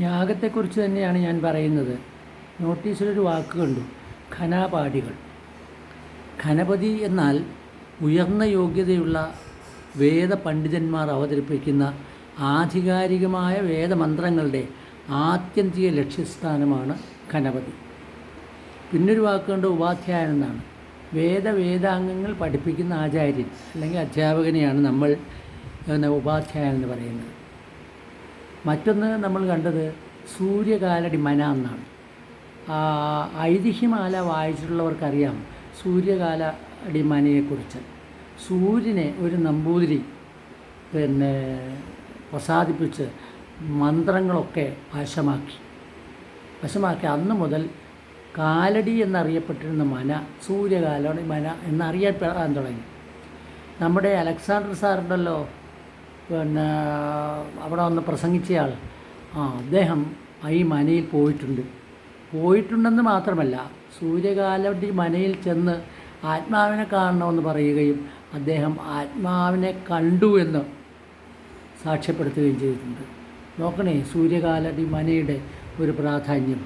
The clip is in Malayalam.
യാഗത്തെക്കുറിച്ച് തന്നെയാണ് ഞാൻ പറയുന്നത്. നോട്ടീസിലൊരു വാക്ക് കണ്ടു. ഖനാപാഠികൾ. ഖനപതി എന്നാൽ ഉയർന്ന യോഗ്യതയുള്ള വേദപണ്ഡിതന്മാർ അവതരിപ്പിക്കുന്ന ആധികാരികമായ വേദമന്ത്രങ്ങളുടെ ആത്യന്തിക ലക്ഷ്യസ്ഥാനമാണ് ഖനപതി. പിന്നൊരു വാക്കുകൊണ്ട് ഉപാധ്യായൻ എന്നാണ്. വേദ വേദാംഗങ്ങൾ പഠിപ്പിക്കുന്ന ആചാര്യൻ അല്ലെങ്കിൽ അധ്യാപകനെയാണ് നമ്മൾ ഉപാധ്യായൻ എന്ന് പറയുന്നത്. മറ്റൊന്ന് നമ്മൾ കണ്ടത് സൂര്യകാലടി മന എന്നാണ്. ഐതിഹ്യമാല വായിച്ചിട്ടുള്ളവർക്കറിയാം സൂര്യകാല അടിമനയെക്കുറിച്ച് സൂര്യനെ ഒരു നമ്പൂതിരി പിന്നെ പ്രസാദിപ്പിച്ച് മന്ത്രങ്ങളൊക്കെ വശമാക്കി. വശമാക്കി. അന്ന് മുതൽ കാലടി എന്നറിയപ്പെട്ടിരുന്ന മന സൂര്യകാലടി മന എന്നറിയപ്പെടാൻ തുടങ്ങി. നമ്മുടെ അലക്സാണ്ടർ സാറുണ്ടല്ലോ പിന്നെ അവിടെ വന്ന് പ്രസംഗിച്ചയാൾ ആ അദ്ദേഹം ഈ മനയിൽ പോയിട്ടുണ്ട്. പോയിട്ടുണ്ടെന്ന് മാത്രമല്ല സൂര്യകാലടി മനയിൽ ചെന്ന് ആത്മാവിനെ കാണണമെന്ന് പറയുകയും അദ്ദേഹം ആത്മാവിനെ കണ്ടു എന്ന് സാക്ഷ്യപ്പെടുത്തുകയും ചെയ്തിട്ടുണ്ട്. നോക്കണേ സൂര്യകാലടി മനയുടെ ഒരു പ്രാധാന്യം.